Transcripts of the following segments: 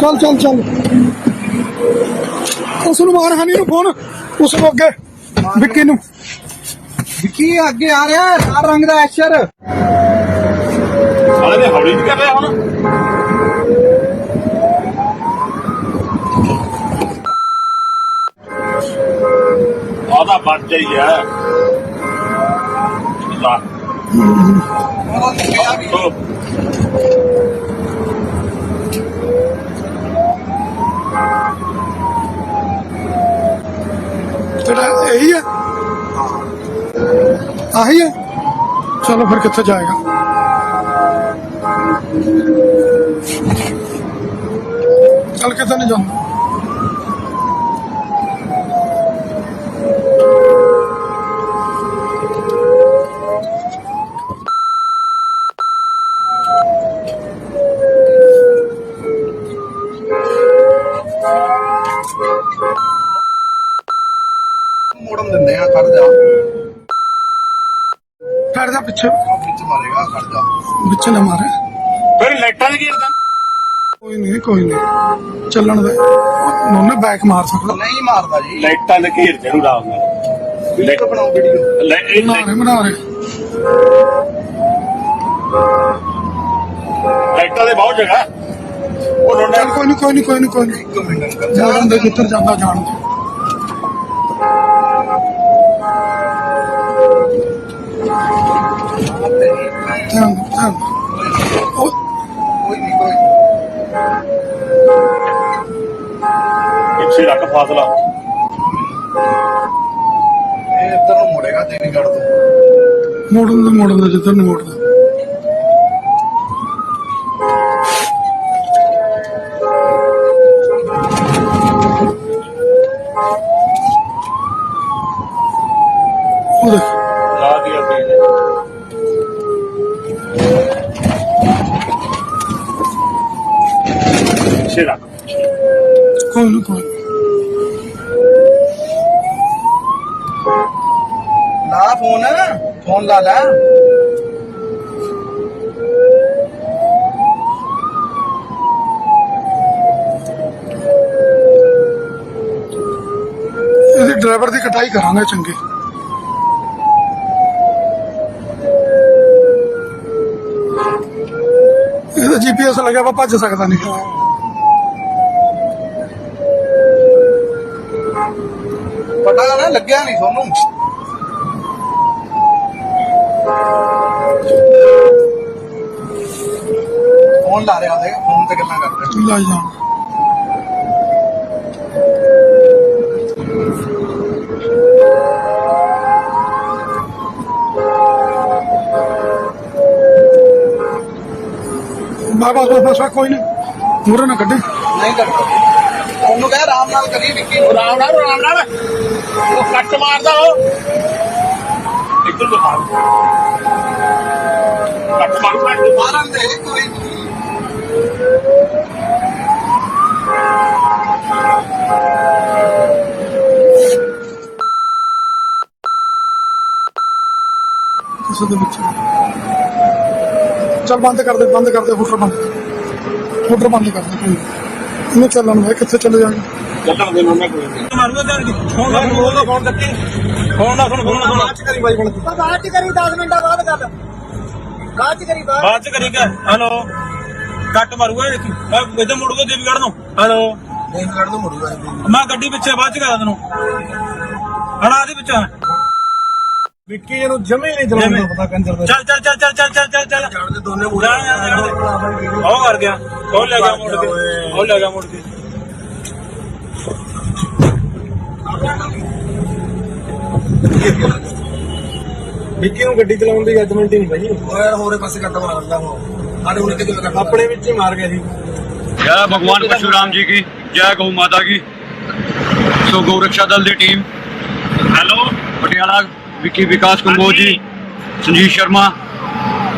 ਚੱਲ ਚੱਲ ਚੱਲ। ਉਸ ਨੂੰ ਮਾਰ ਹਨੀ ਨੂੰ ਫੋਨ। ਉਸ ਨੂੰ ਅੱਗੇ। ਵਿੱਕੀ ਨੂੰ। ਵਿੱਕੀ ਅੱਗੇ ਆ ਰਿਹਾ। ਹੈ, ਲਾਲ ਰੰਗ ਦਾ ਐਸ਼ਰ। ਸਾਲੇ ਦੇ ਹੌਲੀ ਨਹੀਂ ਕਰ ਰਿਹਾ ਹੁਣ। ਆਦਾ ਬਚ ਜਾਈ ਹੈ ਲਾ। ਤੋ ਤੇਰਾ ਇਹੀ ਹੈ। ਆਹੀ ਹੈ। ਚਲੋ ਫਿਰ ਕਿੱਥੇ ਜਾਏਗਾ? ਚੱਲ ਕਿੱਥੇ ਨਹੀਂ ਜਾਂਦਾ चल हमारे ਫਿਰ ਲਾਈਟਾਂ ਦੇ ਕੀ ਇਦਾਂ कोई नहीं कोई नहीं चलन दे उन्होंने बैक मार सकता ਨਹੀਂ ਮਾਰਦਾ ਜੀ ਲਾਈਟਾਂ ਦੇ ਘੇਰ ਜਰੂਰ ਆਉਂਦੇ ਲਾਈਟ ਬਣਾਓ ਵੀਡੀਓ ਬਣਾ लाइट रहे बना रहे ਲਾਈਟਾਂ ਦੇ ਬਹੁਤ ਜਗ੍ਹਾ ਉਹ ਰੋਣਾ चल कोई नहीं कोई नहीं कोई नहीं कोई नहीं जान दे जिधर जाना जान दे ਫਾਸਲਾ। ਇਹ ਇੱਧਰ ਨੂੰ ਮੁੜੇਗਾ ਤੇ। ਨਹੀਂ ਕੱਢ ਦੋ ਮੋੜਨ ਦੇ ਮੋੜਨ ਦੇ ਜਿੱਧਰ ਨੂੰ ਮੋੜਦਾ ਉਹ ਦੇਖ ਲਾ ਦਿਆ ਤੇ ਪਿੱਛੇ ਰੱਖ। ਕੋਈ ਨਹੀਂ ਕੋਈ ਲਾ ਫੋਨ ਫੋਨ ਲਾ ਲੈ। ਇਹਦੀ ਡਰਾਈਵਰ ਦੀ ਕਟਾਈ ਕਰਾਂਗੇ ਚੰਗੀ। ਇਹਦਾ ਜੀਪੀਐਸ ਲੱਗਿਆ ਵਾ ਭੱਜ ਸਕਦਾ ਨਹੀਂ। ਪਤਾ ਨਾ ਲੱਗਿਆ ਨਹੀਂ ਤੁਹਾਨੂੰ। ਫੋਨ ਲਾ ਰਿਹਾ ਉਹਦੇ ਫੋਨ ਤੇ ਗੱਲਾਂ ਕਰ ਰਿਹਾ। ਲੈ ਜਾਣ ਬਾਬਾ ਕੋਲ ਫਸਾ ਕੋਈ ਨਹੀਂ। ਮੂਰੇ ਨਾ ਕੱਢੇ। ਨਹੀਂ ਕਰਦਾ ਉਹਨੂੰ ਕਹਿ ਆਰਾਮ ਨਾਲ ਕਰੀ ਵਿੱਕੀ ਉਹ ਰਾਮ ਨਾਲ ਰਾਮ ਨਾਲ। ਉਹ ਕੱਟ ਮਾਰਦਾ ਉਹ। ਇੱਧਰ ਦਿਖਾ ਕੱਟ ਮਾਰੂ ਕੱਟ। ਮਾਰਨ ਦੇ ਕੋਈ ਕਿਸੇ ਦੇ ਵਿੱਚ। ਚੱਲ ਬੰਦ ਕਰ ਦੇ ਬੰਦ ਕਰ ਦੇ ਹੁਟਰ ਬੰਦ। ਹੁਟਰ ਬੰਦ ਕਰ ਦੇ ਕੋਈ ਨੀ। ਇਹਨੂੰ ਚੱਲਣ ਦੇ ਕਿੱਥੇ ਚਲੇ ਜਾਣਗੇ? ਚੱਲਣ ਦੇ ਉਹਨੇ ਕੋਈ ਨਹੀਂ। ਮਾਰੂਗਾ ਤੇ ਫੋਨ ਲਾ ਫੋਨ ਲਾ ਫੋਨ ਕੱਟੀ ਫੋਨ ਲਾ ਫੋਨ ਫੋਨ ਬਾਅਦ ਚ ਕਰੀ ਬਾਈ ਬਣ ਬਾਅਦ ਚ ਕਰੀ 10 ਮਿੰਟਾਂ ਬਾਅਦ ਗੱਲ। ਬਾਅਦ ਚ ਕਰੀ ਬਾਅਦ। ਬਾਅਦ ਚ ਕਰੀਗਾ ਹਲੋ। ਕੱਟ ਮਾਰੂਗਾ ਇਹ ਦੇਖੀ। ਮੈਂ ਇੱਧਰ ਮੁੜੂਗਾ ਦੇਵੀਗੜ੍ਹ ਨੂੰ। ਹਲੋ। ਨਹੀਂ ਕੱਢ ਦੋ ਮੁੜੂਗਾ ਮੈਂ ਗੱਡੀ ਪਿੱਛੇ ਬਾਅਦ ਚ ਕਰਾ ਤੈਨੂੰ। ਹੜਾ ਦੇ ਪਿੱਛੇ। ਵਿੱਕੀ ਇਹਨੂੰ ਜਮੇ ਨਹੀਂ ਜਿਵੇਂ। ਪਤਾ ਕੰਜਰ ਦਾ। ਚੱਲ ਚੱਲ ਚੱਲ ਚੱਲ ਚੱਲ ਚੱਲ ਚੱਲ ਚੱਲ। ਜਾਣਦੇ ਦੋਨੇ ਜਾਣ। ਉਹ ਕਰ ਗਿਆ। ਉਹ ਲੈ ਗਿਆ ਮੁੜ ਕੇ। ਉਹ ਲੈ ਗਿਆ ਮੁੜ ਕੇ। ਵਿੱਕੀ ਨੂੰ ਗੱਡੀ ਚਲਾਉਣ ਦੀ ਜੱਜਮੈਂਟ ਹੀ ਨਹੀਂ ਭਾਈ ਉਹ ਯਾਰ ਹੋਰੇ ਪਾਸੇ ਕੱਟ ਮਾਰ ਦਿੰਦਾ ਉਹ। ਸਾਡੇ ਉਹਨੇ ਕਿਤੇ ਕੱਟ ਆਪਣੇ ਵਿੱਚ ਹੀ ਮਾਰ ਗਿਆ ਸੀ ਜੈ ਭਗਵਾਨ ਪਰਸ਼ੁਰਾਮ ਜੀ ਕੀ ਜੈ ਗਊ ਮਾਤਾ ਕੀ। ਸੋ ਗਊ ਰੱਖਿਆ ਦਲ ਦੀ ਟੀਮ ਹੈਲੋ ਪਟਿਆਲਾ ਵਿਕੀ ਵਿਕਾਸ ਕੰਬੋਜ ਜੀ ਸੰਜੀਤ ਸ਼ਰਮਾ।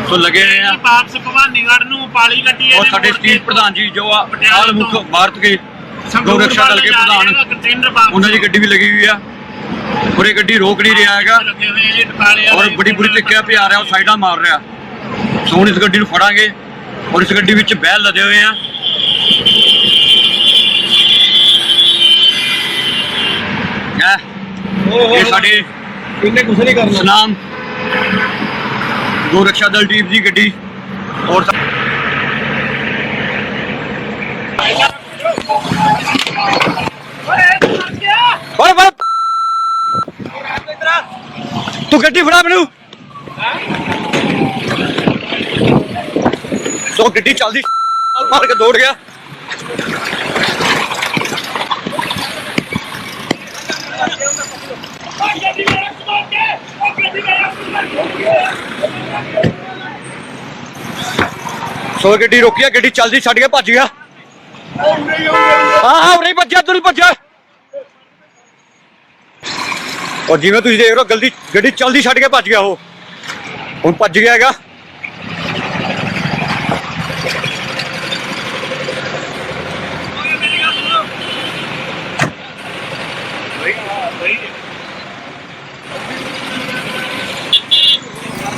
ਸੋ ਲੱਗੇ ਹੋਏ ਆ। ਵਾਪਸ ਭਵਾਨੀਗੜ੍ਹ ਨੂੰ ਪਾਲੀ ਗੱਡੀ ਔਰ ਸਾਡੇ ਸਟੇਟ ਪ੍ਰਧਾਨ ਜੀ ਜੋ ਆ ਆਲ ਮੁਖ ਭਾਰਤ ਕੇ ਗਊ ਰੱਖਿਆ ਦਲ ਕੇ ਪ੍ਰਧਾਨ। ਉਹਨਾਂ ਦੀ ਗੱਡੀ ਵੀ ਲੱਗੀ ਹੋਈ ਆ। ਔਰ ਇਹ ਗੱਡੀ ਰੋਕ ਨਹੀਂ ਰਿਹਾ ਹੈਗਾ। ਔਰ ਬੜੀ ਬੁਰੀ ਤਰੀਕੇ ਪਿਆ ਰਿਹਾ ਉਹ ਸਾਈਡਾਂ ਮਾਰ ਰਿਹਾ। ਸੋ ਹੁਣ ਇਸ ਗੱਡੀ ਨੂੰ ਫੜਾਂਗੇ ਔਰ ਇਸ ਗੱਡੀ ਵਿੱਚ ਬਹਿਲ ਲੱਦੇ ਹੋਏ ਆ। ਹੈ? ਇਹ ਸਾਡੇ ਇਹਨੇ ਕੁਝ ਨਹੀਂ ਕਰਨਾ। ਸਨਾਮ ਗੋਰਖਸ਼ਾ ਦਲ ਟੀਮ ਦੀ ਗੱਡੀ। ਔਰ ਸਾ- ਓਏ ਓਏ ਤੂੰ ਗੱਡੀ ਫੜਾ ਮੈਨੂੰ ਸੋ ਗੱਡੀ ਚੱਲਦੀ। ਮਾਰ ਕੇ ਦੌੜ ਗਿਆ। ਸੋ ਗੱਡੀ ਰੋਕੀ ਆ, ਗੱਡੀ ਚੱਲਦੀ, ਛੱਡ ਕੇ ਭੱਜ ਗਿਆ। ਹਾਂ ਹਾਂ ਉਰੇ ਹੀ ਭੱਜਿਆ ਤੂੰ ਭੱਜਿਆ। ਔਰ ਜਿਵੇਂ ਤੁਸੀਂ ਦੇਖ ਰਹੇ ਹੋ, ਗਲਦੀ ਗੱਡੀ ਚੱਲਦੀ, ਛੱਡ ਕੇ ਭੱਜ ਗਿਆ ਉਹ। ਹੁਣ ਭੱਜ ਗਿਆ ਹੈਗਾ।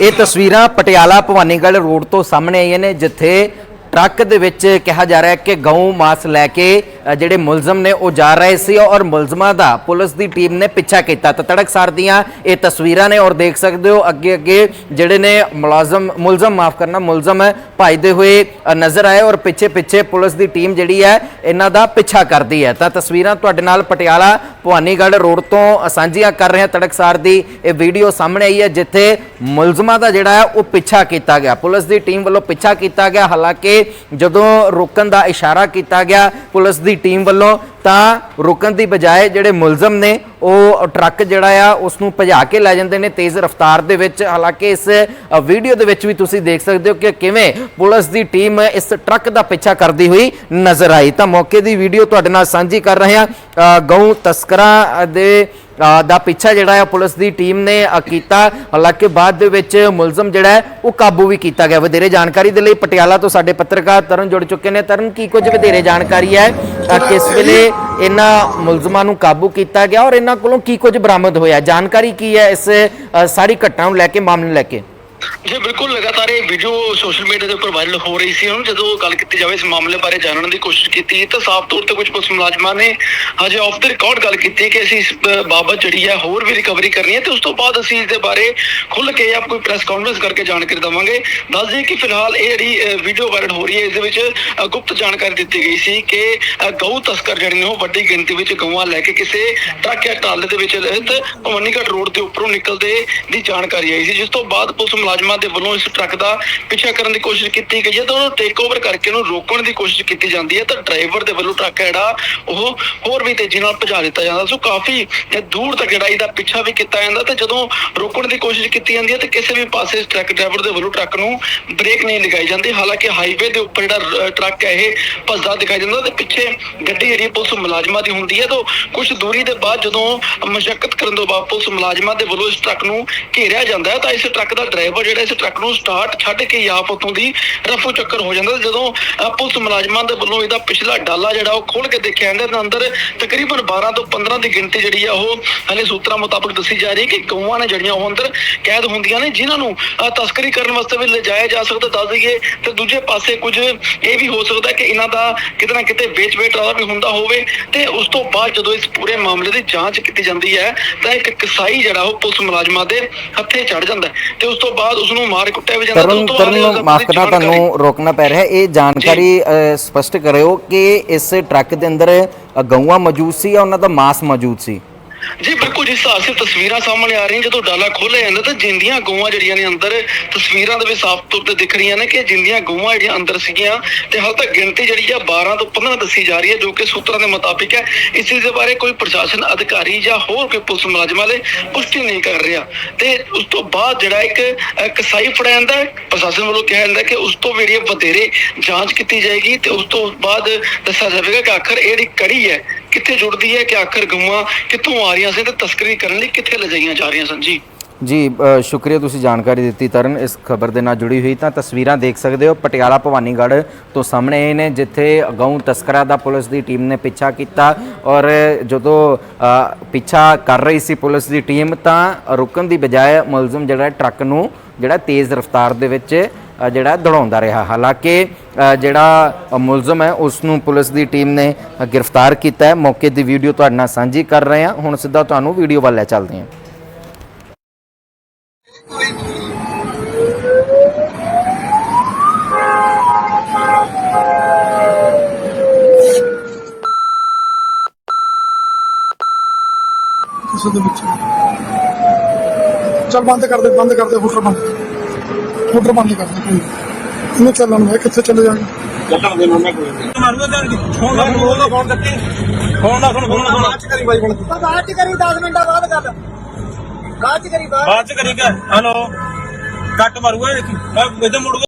ਇਹ ਤਸਵੀਰਾਂ ਪਟਿਆਲਾ ਭਵਾਨੀਗੜ੍ਹ ਰੋਡ ਤੋਂ ਸਾਹਮਣੇ ਆਈਆਂ ਨੇ, ਜਿੱਥੇ ਟਰੱਕ ਦੇ ਵਿੱਚ ਕਿਹਾ ਜਾ ਰਿਹਾ ਹੈ ਕਿ ਗਊ ਮਾਸ ਲੈ ਕੇ ਜਿਹੜੇ ਮੁਲਜ਼ਮ ਨੇ ਉਹ ਜਾ ਰਹੇ ਸੀ ਔਰ ਮੁਲਜ਼ਮਾਂ ਦਾ ਪੁਲਿਸ ਦੀ ਟੀਮ ਨੇ ਪਿੱਛਾ ਕੀਤਾ। ਤਾਂ ਤੜਕਸਾਰ ਦੀਆਂ ਇਹ ਤਸਵੀਰਾਂ ਨੇ ਔਰ ਦੇਖ ਸਕਦੇ ਹੋ ਅੱਗੇ ਅੱਗੇ ਜਿਹੜੇ ਨੇ ਮੁਲਾਜ਼ਮ, ਮੁਲਜ਼ਮ ਮਾਫ ਕਰਨਾ, ਮੁਲਜ਼ਮ ਭਜਦੇ ਹੋਏ ਨਜ਼ਰ ਆਏ ਔਰ ਪਿੱਛੇ ਪਿੱਛੇ ਪੁਲਿਸ ਦੀ ਟੀਮ ਜਿਹੜੀ ਹੈ, ਇਹਨਾਂ ਦਾ ਪਿੱਛਾ ਕਰਦੀ ਹੈ। ਤਾਂ ਤਸਵੀਰਾਂ ਤੁਹਾਡੇ ਨਾਲ ਪਟਿਆਲਾ, ਭਵਾਨੀਗੜ੍ਹ ਰੋਡ ਤੋਂ ਸਾਂਝੀਆਂ ਕਰ ਰਹੇ ਹਾਂ ਤੜਕਸਾਰ ਦੀ। ਇਹ ਵੀਡੀਓ ਸਾਹਮਣੇ ਆਈ ਹੈ ਜਿੱਥੇ ਮੁਲਜ਼ਮਾਂ ਦਾ ਜਿਹੜਾ ਹੈ, ਉਹ ਪਿੱਛਾ ਕੀਤਾ ਗਿਆ। ਪੁਲਿਸ ਦੀ ਟੀਮ ਵੱਲੋਂ ਪਿੱਛਾ ਕੀਤਾ ਗਿਆ। ਹਾਲਾਂਕਿ ਜਦੋਂ ਰੋਕਣ ਦਾ ਇਸ਼ਾਰਾ ਕੀਤਾ ਗਿਆ, ਪੁਲਿਸ ਦੀ ਟੀਮ ਵੱਲੋਂ ਤਾਂ ਰੁਕਣ ਦੀ ਬਜਾਏ ਜਿਹੜੇ ਮੁਲਜ਼ਮ ਨੇ ਉਹ ਟਰੱਕ ਜਿਹੜਾ ਆ ਉਸ ਨੂੰ ਭਜਾ ਕੇ ਲੈ ਜਾਂਦੇ ਨੇ ਤੇਜ਼ ਰਫ਼ਤਾਰ ਦੇ ਵਿੱਚ। ਹਾਲਾਂਕਿ ਇਸ ਵੀਡੀਓ ਦੇ ਵਿੱਚ ਵੀ ਤੁਸੀਂ ਦੇਖ ਸਕਦੇ ਹੋ ਕਿ ਕਿਵੇਂ ਪੁਲਿਸ ਦੀ ਟੀਮ ਇਸ ਟਰੱਕ ਦਾ ਪਿੱਛਾ ਕਰਦੀ ਹੋਈ ਨਜ਼ਰ ਆਈ। ਤਾਂ ਮੌਕੇ ਦੀ ਵੀਡੀਓ ਤੁਹਾਡੇ ਨਾਲ ਸਾਂਝੀ ਕਰ ਰਹੇ ਹਾਂ। ਅ, ਗਊ ਤਸਕਰਾਂ ਦੇ ਦਾ ਪਿੱਛਾ ਜਿਹੜਾ ਹੈ, ਪੁਲਿਸ ਦੀ ਟੀਮ ਨੇ ਕੀਤਾ। ਹਾਲਾਂਕਿ ਬਾਅਦ ਦੇ ਵਿੱਚ ਮੁਲਜ਼ਮ ਜਿਹੜਾ ਹੈ, ਉਹ ਕਾਬੂ ਵੀ ਕੀਤਾ ਗਿਆ। ਵਧੇਰੇ ਜਾਣਕਾਰੀ ਦੇ ਲਈ ਪਟਿਆਲਾ ਤੋਂ ਸਾਡੇ ਪੱਤਰਕਾਰ ਤਰਨ ਜੁੜ ਚੁੱਕੇ ਨੇ। ਤਰਨ, ਕੀ ਕੁਝ ਵਧੇਰੇ ਜਾਣਕਾਰੀ ਹੈ? ਕਿਸ ਵੇਲੇ ਇਹਨਾਂ ਮੁਲਜ਼ਮਾਂ ਨੂੰ ਕਾਬੂ ਕੀਤਾ ਗਿਆ ਔਰ ਇਹਨਾਂ ਕੋਲੋਂ ਕੀ ਕੁਝ ਬਰਾਮਦ ਹੋਇਆ? ਜਾਣਕਾਰੀ ਕੀ ਹੈ ਇਸ ਸਾਰੀ ਘਟਨਾ ਨੂੰ ਲੈ ਕੇ, ਮਾਮਲੇ ਨੂੰ ਲੈ ਕੇ? ਜੀ, ਬਿਲਕੁਲ ਲਗਾਤਾਰ ਇਹ ਵੀਡੀਓ ਸੋਸ਼ਲ ਮੀਡੀਆ ਦੇ ਉੱਪਰ ਵਾਇਰਲ ਹੋ ਰਹੀ ਸੀ ਹੁਣ। ਜਦੋਂ ਗੱਲ ਕੀਤੀ ਜਾਵੇ ਇਸ ਮਾਮਲੇ ਬਾਰੇ ਜਾਣਨ ਦੀ ਕੋਸ਼ਿਸ਼ ਕੀਤੀ, ਤਾਂ ਸਾਫ਼ ਤੌਰ ਤੇ ਕੁਝ ਪੁਲਿਸ ਮੁਲਾਜ਼ਮਾਂ ਨੇ ਹਜੇ ਆਫ ਦ ਰਿਕਾਰਡ ਗੱਲ ਕੀਤੀ ਕਿ ਅਸੀਂ ਇਸ ਬਾਬਤ ਜਿਹੜੀ ਹੈ ਹੋਰ ਵੀ ਰਿਕਵਰੀ ਕਰਨੀ ਹੈ ਤੇ ਉਸ ਤੋਂ ਬਾਅਦ ਅਸੀਂ ਇਸ ਦੇ ਬਾਰੇ ਖੁੱਲ ਕੇ ਆਪ ਕੋਈ ਪ੍ਰੈਸ ਕਾਨਫਰੰਸ ਕਰਕੇ ਜਾਣਕਾਰੀ ਦਵਾਂਗੇ। ਦੱਸ ਦਈਏ ਕਿ ਫਿਲਹਾਲ ਇਹ ਜਿਹੜੀ ਵੀਡੀਓ ਵਾਇਰਲ ਹੋ ਰਹੀ ਹੈ, ਇਸ ਦੇ ਵਿੱਚ ਗੁਪਤ ਜਾਣਕਾਰੀ ਦਿੱਤੀ ਗਈ ਸੀ ਕਿ ਗਊ ਤਸਕਰ ਜਿਹੜੇ ਨੇ ਉਹ ਵੱਡੀ ਗਿਣਤੀ ਵਿੱਚ ਗਊਆਂ ਲੈ ਕੇ ਕਿਸੇ ਟਰੱਕ ਜਾਂ ਟਰਾਲੇ ਦੇ ਵਿੱਚ ਰਹਿਤ ਭਵਾਨੀਗੜ੍ਹ ਰੋਡ ਦੇ ਉੱਪਰੋਂ ਨਿਕਲਦੇ ਦੀ ਜਾਣਕਾਰੀ ਆਈ ਸੀ, ਜਿਸ ਤੋਂ ਬਾਅਦ ਪੁਲਿਸ ਮੁਲਾਜ਼ਮਾਂ ਦੇ ਵੱਲੋਂ ਇਸ ਟਰੱਕ ਦਾ ਪਿੱਛਾ ਕਰਨ ਦੀ ਕੋਸ਼ਿਸ਼ ਕੀਤੀ ਗਈ ਹੈ ਤਾਂ ਉਹਨੂੰ ਟੇਕ ਓਵਰ ਕਰਕੇ ਉਹਨੂੰ ਰੋਕਣ ਦੀ ਕੋਸ਼ਿਸ਼ ਕੀਤੀ ਜਾਂਦੀ ਹੈ ਤਾਂ ਡਰਾਈਵਰ ਦੇ ਵੱਲੋਂ ਟਰੱਕ ਜਿਹੜਾ, ਉਹ ਹੋਰ ਵੀ ਤੇਜ਼ੀ ਨਾਲ ਭਜਾ ਦਿੱਤਾ ਜਾਂਦਾ। ਸੋ ਕਾਫੀ ਦੂਰ ਤੱਕ ਜਿਹੜਾ ਇਹਦਾ ਪਿੱਛਾ ਵੀ ਕੀਤਾ ਜਾਂਦਾ ਤੇ ਜਦੋਂ ਰੋਕਣ ਦੀ ਕੋਸ਼ਿਸ਼ ਕੀਤੀ ਜਾਂਦੀ ਹੈ ਤੇ ਕਿਸੇ ਵੀ ਪਾਸੇ ਟਰੱਕ ਡਰਾਈਵਰ ਦੇ ਵੱਲੋਂ ਟਰੱਕ ਨੂੰ ਬ੍ਰੇਕ ਨਹੀਂ ਲਗਾਈ ਜਾਂਦੀ। ਹਾਲਾਂਕਿ ਹਾਈਵੇ ਦੇ ਉੱਪਰ ਜਿਹੜਾ ਟਰੱਕ ਹੈ ਇਹ ਭੱਜਦਾ ਦਿਖਾਈ ਜਾਂਦਾ ਤੇ ਪਿੱਛੇ ਗੱਡੀ ਜਿਹੜੀ ਪੁਲਿਸ ਮੁਲਾਜ਼ਮਾਂ ਦੀ ਹੁੰਦੀ ਹੈ ਤਾਂ ਕੁਝ ਦੂਰੀ ਦੇ ਬਾਅਦ ਜਦੋਂ ਮਸ਼ੱਕਤ ਕਰਨ ਤੋਂ ਬਾਅਦ ਪੁਲਿਸ ਮੁਲਾਜ਼ਮਾਂ ਦੇ ਵੱਲੋਂ ਇਸ ਟਰੱਕ ਨੂੰ ਘੇਰਿਆ ਜਾਂਦਾ ਹੈ ਤਾਂ ਇਸ ਟਰੱਕ ਦਾ ਡਰਾਈਵਰ ਜਿਹੜਾ ਇਸ ਟਰੱਕ ਨੂੰ ਸਟਾਰਟ ਛੱਡ ਕੇ ਆਪ ਉੱਥੋਂ ਦੀ ਰਫੂ ਚੱਕਰ ਹੋ ਜਾਂਦਾ ਜਦੋਂ ਪੁਲਿਸ ਮੁਲਾਜ਼ਮਾਂ ਦੇ ਵੱਲੋਂ ਇਹਦਾ ਪਿਛਲਾ ਡਾਲਾ ਜਿਹੜਾ ਉਹ ਖੋਲ ਕੇ ਦੇਖਿਆ ਜਾਂਦਾ ਤਾਂ ਅੰਦਰ ਤਕਰੀਬਨ 12 ਤੋਂ 15 ਦੀ ਗਿਣਤੀ ਜਿਹੜੀ ਆ ਉਹ ਹਲੇ ਸੂਤਰਾਂ ਮੁਤਾਬਕ ਦੱਸੀ ਜਾ ਰਹੀ ਹੈ ਕਿ ਗਊਆਂ ਨੇ ਜਿਹੜੀਆਂ ਉਹ ਅੰਦਰ ਕੈਦ ਹੁੰਦੀਆਂ ਨੇ, ਜਿਨ੍ਹਾਂ ਨੂੰ ਤਸਕਰੀ ਕਰਨ ਵਾਸਤੇ ਵੀ ਲਿਜਾਇਆ ਜਾ ਸਕਦਾ ਦੱਸ ਦਈਏ। ਤੇ ਦੂਜੇ ਪਾਸੇ ਕੁਝ ਇਹ ਵੀ ਹੋ ਸਕਦਾ ਕਿ ਇਹਨਾਂ ਦਾ ਕਿਤੇ ਨਾ ਕਿਤੇ ਵੇਚ ਵੇਚ ਦਾ ਵੀ ਹੁੰਦਾ ਹੋਵੇ। ਤੇ ਉਸ ਤੋਂ ਬਾਅਦ ਜਦੋਂ ਇਸ ਪੂਰੇ ਮਾਮਲੇ ਦੀ ਜਾਂਚ ਕੀਤੀ ਜਾਂਦੀ ਹੈ, ਤਾਂ ਇੱਕ ਕਸਾਈ ਜਿਹੜਾ ਉਹ ਪੁਲਿਸ ਮੁਲਾਜ਼ਮਾਂ ਦੇ ਹੱਥੇ ਚੜ ਜਾਂਦਾ ਹੈ। ਤੇ ਉਸ ਤੋਂ ਬਾਅਦ ਉਸ ਨੂੰ ਮਾਰ ਕੁੱਟਿਆ ਵੀ ਜਾਂਦਾ ਤੇ ਤਰਨ ਬਾਅਦ ਤਰਨ ਮਾਫ ਕਰਨਾ ਤੁਹਾਨੂੰ ਰੋਕਣਾ ਪੈ ਰਿਹਾ ਹੈ। ਇਹ ਜਾਣਕਾਰੀ ਸਪਸ਼ਟ ਕਰਿਓ ਕਿ ਇਸ ਟਰੱਕ ਦੇ ਅੰਦਰ ਗਊਆਂ ਮੌਜੂਦ ਸੀ ਜਾਂ ਉਹਨਾਂ ਦਾ ਮਾਸ ਮੌਜੂਦ ਸੀ ਜੀ, ਬਿਲਕੁਲ ਜਿਸ ਹਿਸਾਬ ਸੇ ਤਸਵੀਰਾਂ ਸਾਹਮਣੇ ਆ ਰਹੀਆਂ, ਜਦੋਂ ਡਾਲਾ ਖੋਲ੍ਹਿਆ ਜਾਂਦਾ ਤਾਂ ਜਿੰਦੀਆਂ ਗਊਆਂ ਜਿਹੜੀਆਂ ਨੇ ਅੰਦਰ ਤਸਵੀਰਾਂ ਦੇ ਵਿੱਚ ਸਾਫ਼ ਤੌਰ ਤੇ ਦਿਖ ਰਹੀਆਂ ਨੇ ਕਿ ਜਿੰਦੀਆਂ ਗਊਆਂ ਜਿਹੜੀਆਂ ਅੰਦਰ ਸੀਗੀਆਂ ਤੇ ਹਾਲ ਤੱਕ ਗਿਣਤੀ ਜਿਹੜੀ ਆ 12 ਤੋਂ 15 ਦੱਸੀ ਜਾ ਰਹੀ ਹੈ, ਜੋ ਕਿ ਸੂਤਰਾਂ ਦੇ ਮੁਤਾਬਿਕ ਹੈ। ਇਸ ਚੀਜ਼ ਦੇ ਬਾਰੇ ਕੋਈ ਪ੍ਰਸ਼ਾਸਨ ਅਧਿਕਾਰੀ ਜਾਂ ਹੋਰ ਕੋਈ ਪੁਲਿਸ ਮੁਲਾਜ਼ਮਾਂ ਦੇ ਪੁਸ਼ਟੀ ਨਹੀਂ ਕਰ ਰਿਹਾ। ਤੇ ਉਸ ਤੋਂ ਬਾਅਦ ਜਿਹੜਾ ਇੱਕ ਕਸਾਈ ਫੜਿਆ ਜਾਂਦਾ ਹੈ, ਪ੍ਰਸ਼ਾਸਨ ਵੱਲੋਂ ਕਿਹਾ ਜਾਂਦਾ ਹੈ ਕਿ ਉਸ ਤੋਂ ਜਿਹੜੀ ਵਧੇਰੇ ਜਾਂਚ ਕੀਤੀ ਜਾਏਗੀ ਤੇ ਉਸ ਤੋਂ ਬਾਅਦ ਦੱਸਿਆ ਜਾਵੇਗਾ ਕਿ ਆਖਰ ਇਹ ਜਿਹੜੀ ਕੜੀ ਹੈ ਕਿੱਥੇ ਜੁੜਦੀ ਹੈ, ਕਿ ਆਖਰ ਗਊਆਂ ਕਿੱਥੋਂ ਆ ਰਹੀਆਂ ਸੀ ਤੇ ਤਸਕਰੀ ਕਰਨ ਲਈ ਕਿੱਥੇ ਲਿਜਾਈਆਂ ਜਾ ਰਹੀਆਂ ਸਨ? ਜੀ। ਜੀ ਸ਼ੁਕਰੀਆ, ਤੁਸੀਂ ਜਾਣਕਾਰੀ ਦਿੱਤੀ ਤਰਨ। ਇਸ ਖਬਰ ਦੇ ਨਾਲ ਜੁੜੀ ਹੋਈ ਤਾਂ ਤਸਵੀਰਾਂ ਦੇਖ ਸਕਦੇ ਹੋ। ਪਟਿਆਲਾ ਭਵਾਨੀਗੜ੍ਹ ਤੋਂ ਸਾਹਮਣੇ ਆਏ ਨੇ, ਜਿੱਥੇ ਗਊ ਤਸਕਰਾਂ ਦਾ ਪੁਲਿਸ ਦੀ ਟੀਮ ਨੇ ਪਿੱਛਾ ਕੀਤਾ ਔਰ ਜਦੋਂ ਪਿੱਛਾ ਕਰ ਰਹੀ ਸੀ ਪੁਲਿਸ ਦੀ ਟੀਮ ਤਾਂ ਰੁਕਣ ਦੀ ਬਜਾਏ ਮੁਲਜ਼ਮ ਜਿਹੜਾ ਟਰੱਕ ਨੂੰ ਜਿਹੜਾ ਤੇਜ਼ ਰਫ਼ਤਾਰ ਦੇ ਵਿੱਚ ਜਿਹੜਾ ਦੌੜਾਉਂਦਾ ਰਿਹਾ। ਹਾਲਾਂਕਿ ਜਿਹੜਾ ਮੁਲਜ਼ਮ ਹੈ ਉਸ ਨੂੰ ਪੁਲਿਸ ਦੀ ਟੀਮ ਨੇ ਗ੍ਰਿਫਤਾਰ ਕੀਤਾ ਹੈ। ਮੌਕੇ ਦੀ ਵੀਡੀਓ ਤੁਹਾਡੇ ਨਾਲ ਸਾਂਝੀ ਕਰ ਰਹੇ ਹਾਂ। ਹੁਣ ਸਿੱਧਾ ਤੁਹਾਨੂੰ ਵੀਡੀਓ ਵੱਲ ਲੈ ਚੱਲਦੇ ਹਾਂ। ਕਿਸੇ ਦੇ ਵਿੱਚ। ਚੱਲ ਬੰਦ ਕਰ ਦੇ, ਬੰਦ ਕਰ ਦੇ ਹੁਟਰ ਬੰਦ। ਹੁਟਰ ਬੰਦ ਕਰ ਦੇ ਕੋਈ ਇਹਨੂੰ ਚੱਲਣ ਦੇ ਕਿੱਥੇ ਚਲੇ ਜਾਣਗੇ ਚੱਲਣ ਦੇ ਉਹਨਾਂ ਕੋਈ ਨਹੀਂ ਮਾਰੂਗਾ ਤਾਂ ਫੋਨ ਲਾ ਫੋਨ ਦਾ ਫੋਨ ਕੱਟੀ ਫੋਨ ਲਾ ਫੋਨ ਫੋਨ ਬਾਅਦ ਚ ਕਰੀ ਬਾਈ ਹੁਣ ਬਾਅਦ ਚ ਕਰੀ। 10 ਮਿੰਟਾਂ ਬਾਅਦ ਗੱਲ ਬਾਅਦ ਚ ਕਰੀ ਬਾਅਦ ਚ ਕਰੀਗਾ ਹਲੋ। ਕੱਟ ਮਾਰੂਗਾ ਦੇਖੀ। ਮੈਂ ਇਧਰ ਮੁੜੂਗਾ